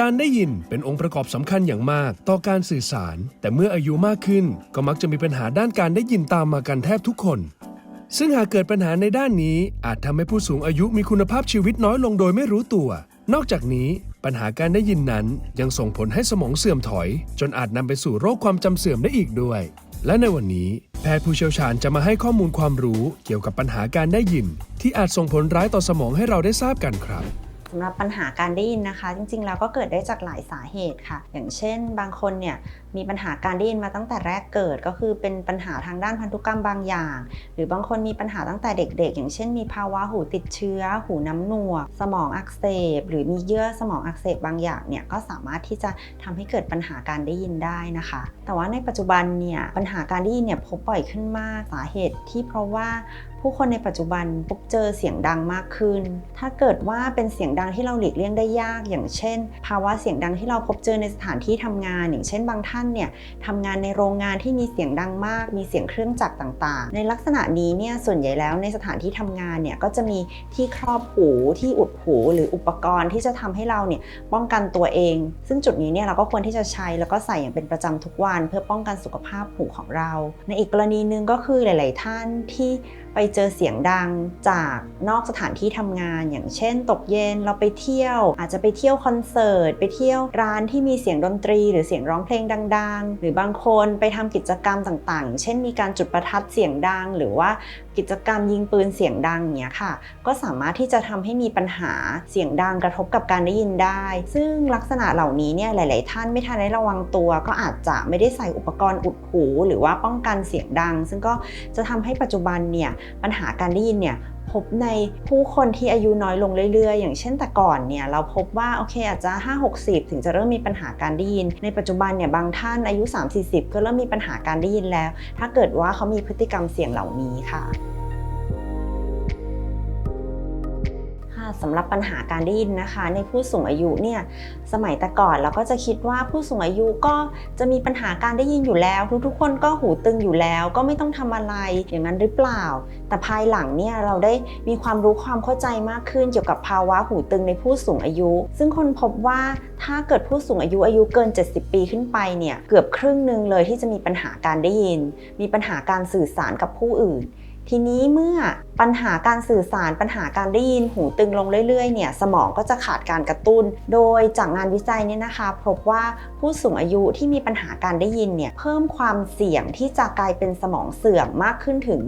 การได้ยินเป็นองค์ประกอบสำคัญอย่างมาก ต่อการสื่อสาร แต่เมื่ออายุมากขึ้น ก็มักจะมีปัญหาด้านการได้ยินตามมากันแทบทุกคน ซึ่งหากเกิดปัญหาในด้านนี้ อาจทำให้ผู้สูงอายุมีคุณภาพชีวิตน้อยลงโดยไม่รู้ตัว นอกจากนี้ ปัญหาการได้ยินนั้นยังส่งผลให้สมองเสื่อมถอย จนอาจนำไปสู่โรคความจำเสื่อมได้อีกด้วย และในวันนี้ แพทย์ผู้เชี่ยวชาญจะมาให้ข้อมูลความรู้ เกี่ยวกับปัญหาการได้ยิน ที่อาจส่งผลร้ายต่อสมองให้เราได้ทราบกันครับ สำหรับปัญหาการได้ยินนะคะ จริงๆ แล้วก็เกิดได้จากหลายสาเหตุค่ะ อย่างเช่น บางคนเนี่ยมีปัญหาการได้ยินมาตั้งแต่แรกเกิด ก็คือเป็นปัญหาทางด้านพันธุกรรมบางอย่าง หรือบางคนมีปัญหาตั้งแต่เด็กๆ อย่างเช่น มีภาวะหูติดเชื้อ หูน้ำหนวก สมองอักเสบ หรือมีเยื่อสมองอักเสบบางอย่างเนี่ยก็สามารถที่จะทำให้เกิดปัญหาการได้ยินได้นะคะ แต่ว่าในปัจจุบันเนี่ยปัญหาการได้ยินเนี่ยพบบ่อยขึ้นมากสาเหตุที่เพราะว่า ผู้คนในปัจจุบันพบเจอเสียงดังมากขึ้น ถ้าเกิดว่าเป็นเสียงดังที่เราหลีกเลี่ยงได้ยาก อย่างเช่น ภาวะเสียงดังที่เราพบเจอในสถานที่ทำงาน อย่างเช่นบางท่านเนี่ยทำงานในโรงงานที่มีเสียงดังมาก มีเสียงเครื่องจักรต่างๆ ในลักษณะนี้เนี่ยส่วนใหญ่แล้วในสถานที่ทำงานเนี่ยก็จะมีที่ครอบหูที่อุดหูหรืออุปกรณ์ที่จะทำให้เราเนี่ยป้องกันตัวเอง ซึ่งจุดนี้เนี่ยเราก็ควรที่จะใช้แล้วก็ใส่อย่างเป็นประจำทุกวัน เพื่อป้องกันสุขภาพหูของเรา ในอีกกรณีหนึ่งก็คือหลาย ๆ ท่านที่ ไปเจอเสียงดังจากนอกสถานที่ทำงาน อย่างเช่น ตกเย็นเราไปเที่ยว อาจจะไปเที่ยวคอนเสิร์ต ไปเที่ยวร้านที่มีเสียงดนตรี หรือเสียงร้องเพลงดัง ๆ หรือบางคนไปทำกิจกรรมต่างๆ เช่นมีการจุดประทัดเสียงดัง หรือว่ากิจกรรมยิงปืนเสียงดังเนี้ยค่ะ ก็สามารถที่จะทำให้มีปัญหาเสียงดังกระทบกับการได้ยินได้ ซึ่งลักษณะเหล่านี้เนี่ยหลาย ๆ ท่านไม่ทันได้ระวังตัว ก็อาจจะไม่ได้ใส่อุปกรณ์อุดหู หรือว่าป้องกันเสียงดัง ซึ่งก็จะทำให้ปัจจุบันเนี่ยปัญหาการได้ยินเนี่ย พบในผู้คนที่อายุน้อยลงเรื่อยๆ อย่างเช่นแต่ก่อนเนี่ยเราพบว่าโอเคอาจจะ 5-60 ถึงจะเริ่มมีปัญหาการได้ยิน ในปัจจุบันเนี่ยบางท่านอายุ 3-40 ก็เริ่มมีปัญหาการได้ยินแล้ว ถ้าเกิดว่าเขามีพฤติกรรมเสี่ยงเหล่านี้ค่ะ สำหรับปัญหาการได้ยินนะคะ ในผู้สูงอายุเนี่ยสมัยแต่ก่อนเราก็จะคิดว่าผู้สูงอายุก็จะมีปัญหาการได้ยินอยู่แล้ว ทุกๆ คนก็หูตึงอยู่แล้ว ก็ไม่ต้องทำอะไรอย่างนั้นหรือเปล่า แต่ภายหลังเนี่ยเราได้มีความรู้ความเข้าใจมากขึ้นเกี่ยวกับภาวะหูตึงในผู้สูงอายุ ซึ่งคนพบว่าถ้าเกิดผู้สูงอายุอายุเกิน 70 ปีขึ้นไปเนี่ยเกือบครึ่งหนึ่งเลยที่จะมีปัญหาการได้ยิน มีปัญหาการสื่อสารกับผู้อื่น ทีนี้เมื่อปัญหาการสื่อสารปัญหาการได้ยินหูตึงลงเรื่อยๆเนี่ยสมองก็จะขาดการกระตุ้น โดยจากงานวิจัยเนี่ยนะคะ พบว่าผู้สูงอายุที่มีปัญหาการได้ยินเนี่ยเพิ่มความเสี่ยงที่จะกลายเป็นสมองเสื่อมมากขึ้นถึง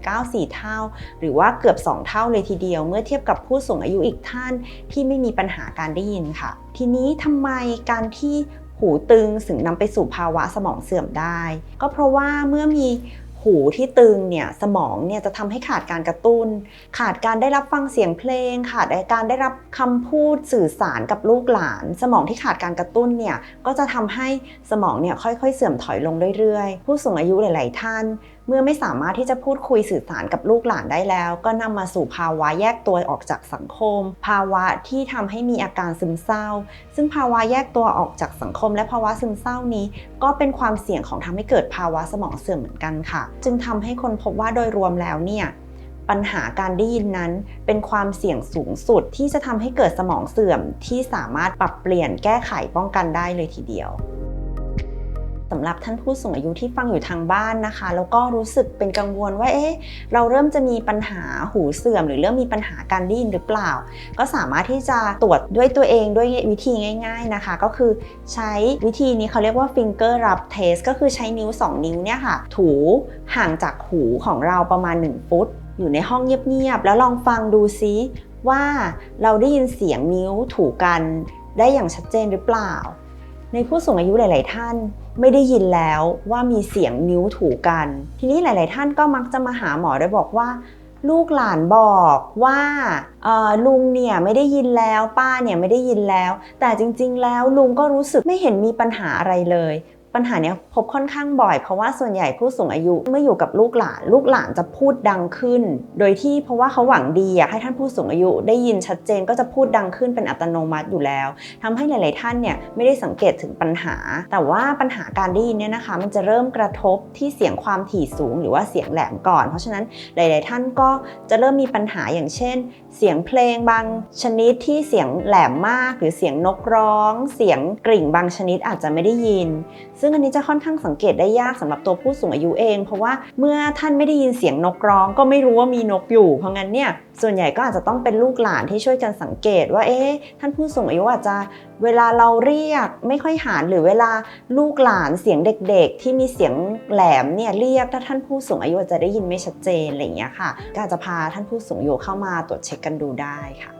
1.94 เท่า หรือว่าเกือบ 2 เท่าเลยทีเดียว เมื่อเทียบกับผู้สูงอายุอีกท่านที่ไม่มีปัญหาการได้ยินค่ะ ทีนี้ทำไมการที่หูตึงถึงนำไปสู่ภาวะสมองเสื่อมได้ ก็เพราะว่าเมื่อมี หูที่ตึงเนี่ยสมองเนี่ยจะทำให้ขาดการกระตุ้น ขาดการได้รับฟังเสียงเพลง ขาดการได้รับคำพูดสื่อสารกับลูกหลาน สมองที่ขาดการกระตุ้นเนี่ยก็จะทำให้สมองเนี่ยค่อยๆ เสื่อมถอยลงเรื่อยๆ ผู้สูงอายุหลาย ๆ ท่าน เมื่อไม่สามารถที่จะพูดคุยสื่อสารกับลูกหลานได้แล้ว ก็นำมาสู่ภาวะแยกตัวออกจากสังคม ภาวะที่ทำให้มีอาการซึมเศร้า ซึ่งภาวะแยกตัวออกจากสังคม และภาวะซึมเศร้านี้ ก็เป็นความเสี่ยงของทำให้เกิดภาวะสมองเสื่อมเหมือนกันค่ะ จึงทำให้คนพบว่าโดยรวมแล้วเนี่ยปัญหาการได้ยินนั้นเป็นความเสี่ยงสูงสุดที่จะทำให้เกิดสมองเสื่อมที่สามารถปรับเปลี่ยนแก้ไขป้องกันได้เลยทีเดียว สำหรับท่านผู้สูงอายุที่ฟังอยู่ทางบ้านนะคะ แล้วก็รู้สึกเป็นกังวลว่าเอ๊ะเราเริ่มจะมีปัญหาหูเสื่อม หรือเริ่มมีปัญหาการได้ยินหรือเปล่า ก็สามารถที่จะตรวจด้วยตัวเองด้วยวิธีง่าย ๆนะคะ ก็คือใช้วิธีนี้เขาเรียกว่า finger rub test ก็คือใช้นิ้ว 2 นิ้วเนี่ยค่ะ ถูห่างจากหูของเราประมาณ 1 ฟุต อยู่ในห้องเงียบๆแล้วลองฟังดูซิว่าเราได้ยินเสียงนิ้วถูกันได้อย่างชัดเจนหรือเปล่า ในผู้สูงอายุหลาย ๆ ท่านไม่ได้ยินแล้วว่ามีเสียงนิ้วถูกัน ทีนี้หลาย ๆ ท่านก็มักจะมาหาหมอโดยบอกว่าลูกหลานบอกว่าลุงเนี่ยไม่ได้ยินแล้วป้าเนี่ยไม่ได้ยินแล้ว แต่จริง ๆ แล้วลุงก็รู้สึกไม่เห็นมีปัญหาอะไรเลย ปัญหาเนี้ยพบค่อนข้างบ่อย เพราะว่าส่วนใหญ่ผู้สูงอายุเมื่ออยู่กับลูกหลาน ลูกหลานจะพูดดังขึ้น โดยที่เพราะว่าเขาหวังดีอยากให้ท่านผู้สูงอายุ ได้ยินชัดเจนก็จะพูดดังขึ้นเป็นอัตโนมัติอยู่แล้วทำให้หลาย ๆ ท่านเนี่ยไม่ได้สังเกตถึงปัญหา แต่ว่าปัญหาการได้ยินเนี่ยนะคะ มันจะเริ่มกระทบที่เสียงความถี่สูง หรือว่าเสียงแหลมก่อน เพราะฉะนั้นหลาย ๆ ท่านก็จะเริ่มมีปัญหาอย่างเช่น เสียงเพลงบางชนิดที่เสียงแหลมมาก หรือเสียงนกร้อง เสียงกริ่งบางชนิดอาจจะไม่ได้ยินซึ่งอันนี้จะค่อนข้างสังเกตได้ยากสำหรับตัวผู้สูงอายุเอง เพราะว่าเมื่อท่านไม่ได้ยินเสียงนกร้อง ก็ไม่รู้ว่ามีนกอยู่ เพราะงั้นเนี่ยส่วนใหญ่ก็อาจจะต้องเป็นลูกหลานที่ช่วยกันสังเกตว่าเอ๊ะท่านผู้สูงอายุอาจจะเวลาเราเรียกไม่ค่อยหานหรือเวลาลูกหลานเสียงเด็กๆ ที่มีเสียงแหลมเนี่ยเรียกถ้าท่านผู้สูงอายุจจะได้ยินไม่ชัดเจนอะไรอย่างเงี้ยค่ะ ก็อาจจะพาท่านผู้สูงอายุเข้ามาตรวจเช็คกันดูได้ค่ะ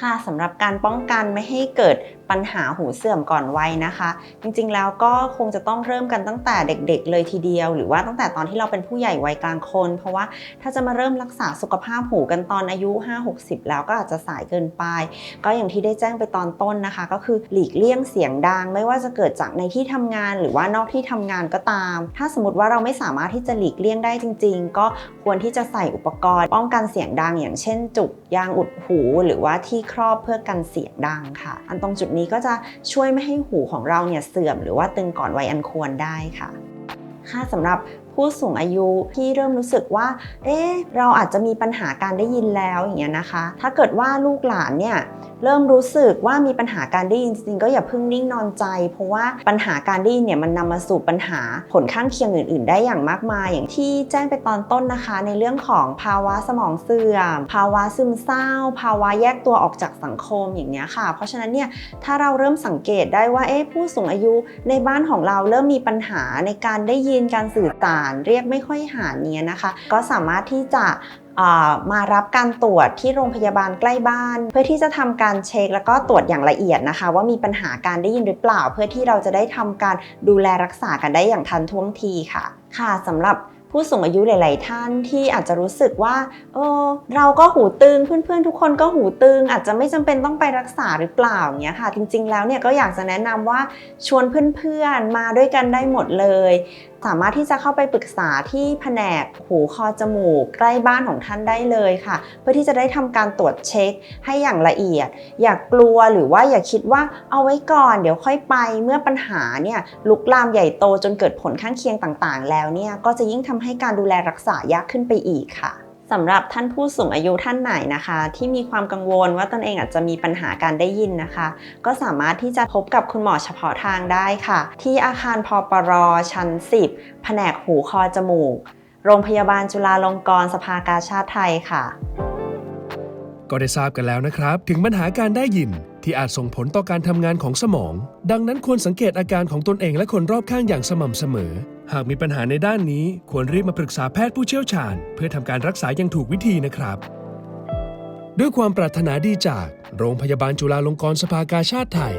ค่ะสำหรับการป้องกันไม่ให้เกิด ปัญหาหูเสื่อมก่อนวัยนะคะ จริงๆแล้วก็คงจะต้องเริ่มกันตั้งแต่เด็ก ๆ เลยทีเดียว หรือว่าตั้งแต่ตอนที่เราเป็นผู้ใหญ่วัยกลางคน เพราะว่าถ้าจะมาเริ่มรักษาสุขภาพหูกันตอนอายุ 5-60 แล้วก็อาจจะสายเกินไป ก็อย่างที่ได้แจ้งไปตอนต้นนะคะ ก็คือหลีกเลี่ยงเสียงดัง ไม่ว่าจะเกิดจากในที่ทำงานหรือว่านอกที่ทำงานก็ตาม ถ้าสมมติว่าเราไม่สามารถที่จะหลีกเลี่ยงได้จริง ๆ ก็ควรที่จะใส่อุปกรณ์ ป้องกันเสียงดัง อย่างเช่น จุกยางอุดหู หรือว่าที่ครอบเพื่อกันเสียงดังค่ะ อันตรงจุดนี้ก็จะช่วยไม่ให้หูของเราเนี่ยเสื่อมหรือว่าตึงก่อนวัยอันควรได้ค่ะค่ะสำหรับ ผู้สูงอายุที่เริ่มรู้สึกว่า เอ๊ะ เราอาจจะมีปัญหาการได้ยินแล้วอย่างเงี้ยนะคะ ถ้าเกิดว่าลูกหลานเนี่ยเริ่มรู้สึกว่ามีปัญหาการได้ยินจริงก็อย่าเพิ่งนิ่งนอนใจ เพราะว่าปัญหาการได้ยินเนี่ยมันนำมาสู่ปัญหาผลข้างเคียงอื่น ๆ ได้อย่างมากมาย อย่างที่แจ้งไปตอนต้นนะคะ ในเรื่องของภาวะสมองเสื่อม ภาวะซึมเศร้า ภาวะแยกตัวออกจากสังคมอย่างเนี้ยค่ะ เพราะฉะนั้นเนี่ยถ้าเราเริ่มสังเกตได้ว่าเอ๊ะผู้สูงอายุในบ้านของเราเริ่มมีปัญหาในการได้ยินการสื่อสารเรียกไม่ค่อยหาเนี้ยนะคะ ก็สามารถที่จะมารับการตรวจที่โรงพยาบาลใกล้บ้าน เพื่อที่จะทำการเช็ค แล้วก็ตรวจอย่างละเอียดนะคะ ว่ามีปัญหาการได้ยินหรือเปล่า เพื่อที่เราจะได้ทำการดูแลรักษากันได้อย่างทันท่วงทีค่ะ ค่ะสำหรับผู้สูงอายุหลาย ๆ ท่านที่อาจจะรู้สึกว่าเออเราก็หูตึงเพื่อน ๆ ทุกคนก็หูตึง อาจจะไม่จำเป็นต้องไปรักษาหรือเปล่าอย่างเงี้ยค่ะ จริง ๆ แล้วเนี่ยก็อยากจะแนะนำว่าชวนเพื่อน ๆ มาด้วยกันได้หมดเลยสามารถที่จะเข้าไปปรึกษาที่แผนกหูคอจมูก ใกล้บ้านของท่านได้เลยค่ะ เพื่อที่จะได้ทำการตรวจเช็คให้อย่างละเอียด อย่ากกลัวหรือว่าอย่าคิดว่าเอาไว้ก่อนเดี๋ยวค่อยไปเมื่อปัญหาเนี่ยลุกลามใหญ่โตจนเกิดผลข้างเคียงต่างๆ แล้วเนี่ยก็จะยิ่งทำให้การดูแลรักษายากขึ้นไปอีกค่ะ สำหรับท่านผู้สูงอายุท่านไหนนะคะ ที่มีความกังวลว่าตนเองอาจจะมีปัญหาการได้ยินนะคะ ก็สามารถที่จะพบกับคุณหมอเฉพาะทางได้ค่ะ ที่อาคารพปรชั้น 10 แผนกหูคอจมูก โรงพยาบาลจุฬาลงกรณ์สภากาชาติไทยค่ะ ก็ได้ทราบกันแล้วนะครับ ถึงปัญหาการได้ยินที่อาจส่งผลต่อการทำงานของสมอง ดังนั้นควรสังเกตอาการของตนเองและคนรอบข้างอย่างสม่ำเสมอ หากมีปัญหาในด้านนี้ควรรีบมาปรึกษาแพทย์ผู้เชี่ยวชาญ เพื่อทำการรักษาอย่างถูกวิธีนะครับ ด้วยความปรารถนาดีจาก โรงพยาบาลจุฬาลงกรณ์สภากาชาติไทย